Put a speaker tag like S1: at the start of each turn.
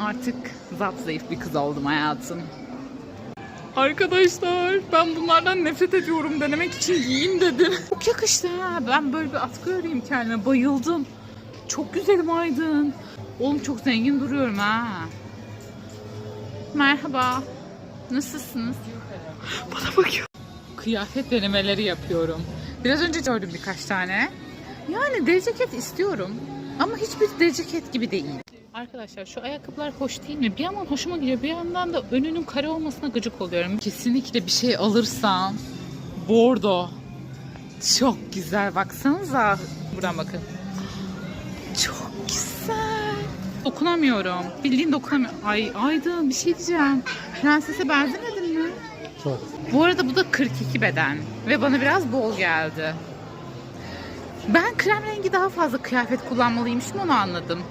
S1: Artık zap zayıf bir kız oldum hayatım. Arkadaşlar ben bunlardan nefret ediyorum denemek için giyeyim dedim. Çok yakıştı ha. Ben böyle bir atkı öreyim kendime. Bayıldım. Çok güzelim Aydın. Oğlum çok zengin duruyorum ha. Merhaba. Nasılsınız? Bana bakıyor. Kıyafet denemeleri yapıyorum. Biraz önce gördüm birkaç tane. Yani deri ceket istiyorum. Ama hiçbir deri ceket gibi değil. Arkadaşlar şu ayakkabılar hoş değil mi? Bir yandan hoşuma gidiyor. Bir yandan da önünün kare olmasına gıcık oluyorum. Kesinlikle bir şey alırsam bordo. Çok güzel. Baksanıza. Buradan bakın. Çok güzel. Dokunamıyorum. Bildiğin dokunamıyorum. Ay Aydın bir şey diyeceğim. Prensese benzemedin mi?
S2: Çok.
S1: Bu arada bu da 42 beden ve bana biraz bol geldi. Ben krem rengi daha fazla kıyafet kullanmalıymışım onu anladım.